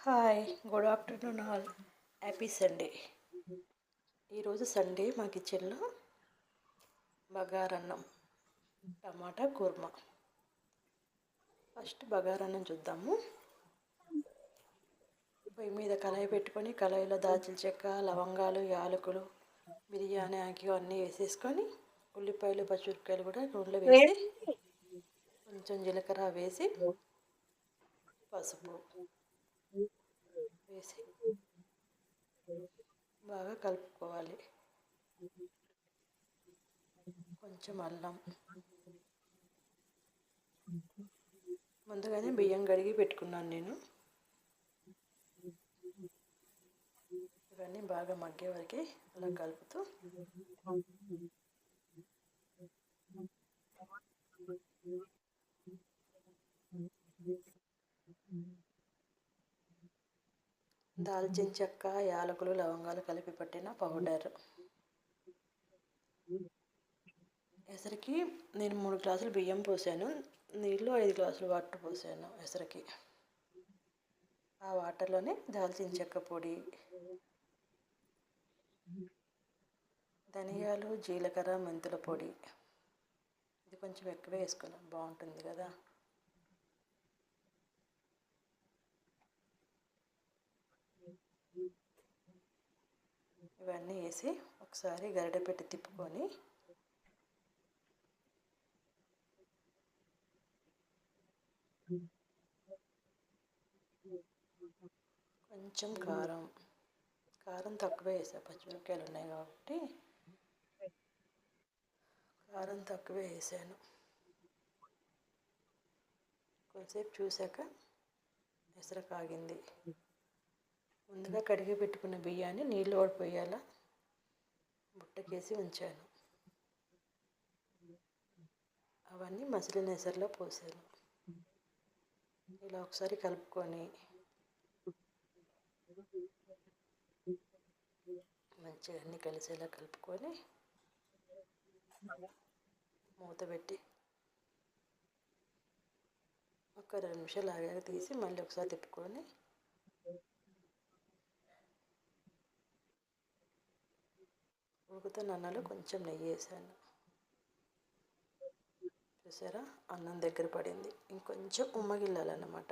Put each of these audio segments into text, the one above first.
Hi good afternoon all happy Sunday ఈరోజు Sunday మా కిచెన్లో బగారన్నం టమాటా కుర్మా. ఫస్ట్ బగారన్నం చూద్దాము. పొయ్యి మీద కళాయి పెట్టుకొని కళాయిలో దాల్చిన చెక్క లవంగాలు యాలకులు బిర్యానీ ఆకి అన్నీ వేసేసుకొని ఉల్లిపాయలు పచ్చిమిరపకాయలు కూడా నూనెలో వేసి కొంచెం జీలకర్ర వేసి పసుపు వేసి బాగా కలుపుకోవాలి. కొంచెం అల్లం. ముందుగానే బియ్యం కడిగి పెట్టుకున్నాను నేను. ఇవన్నీ బాగా మగ్గే వరకు అలా కలుపుతూ దాల్చిన చెక్క యాలకులు లవంగాలు కలిపి పట్టిన పౌడర్. ఎసరికి నేను మూడు గ్లాసులు బియ్యం పోసాను. నీళ్ళు ఐదు గ్లాసులు వాటర్ పోసాను ఎసరికి. ఆ వాటర్లోనే దాల్చిన చెక్క పొడి ధనియాలు జీలకర్ర మెంతుల పొడి. ఇది కొంచెం ఎక్కువ వేసుకున్నాం బాగుంటుంది కదా. ఇవన్నీ వేసి ఒకసారి గరిట పెట్టి తిప్పుకొని కొంచెం కారం. కారం తక్కువ వేసా. పచ్చిమిరపకాయలు ఉన్నాయి కాబట్టి కారం తక్కువ వేసాను. కొంతసేపు చూశాక ఎసర కాగింది. ముందుగా కడిగి పెట్టుకున్న బియ్యాన్ని నీళ్ళు ఓడిపోయేలా బుట్టకేసి ఉంచాను. అవన్నీ మసిలిన ఎసరులో పోసాను. ఇలా ఒకసారి కలుపుకొని మంచిగా అన్నీ కలిసేలా కలుపుకొని మూత పెట్టి ఒక రెండు నిమిషాలు ఆగాక తీసి మళ్ళీ ఒకసారి తిప్పుకొని ఉడుకుతున్న అన్నంలో కొంచెం నెయ్యి వేసాను. చూసారా? అన్నం దగ్గర పడింది. ఇంకొంచెం ఉమ్మగిల్లాలన్నమాట.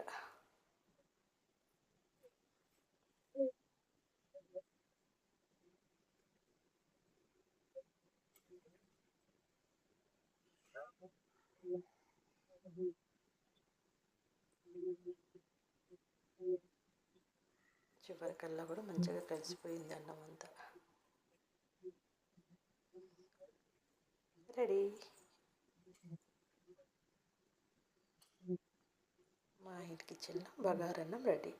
చివరికల్లా కూడా మంచిగా కలిసిపోయింది అన్నం అంతా. రెడీ మా ఇంటి కిచెన్లో బగారన్నం రెడీ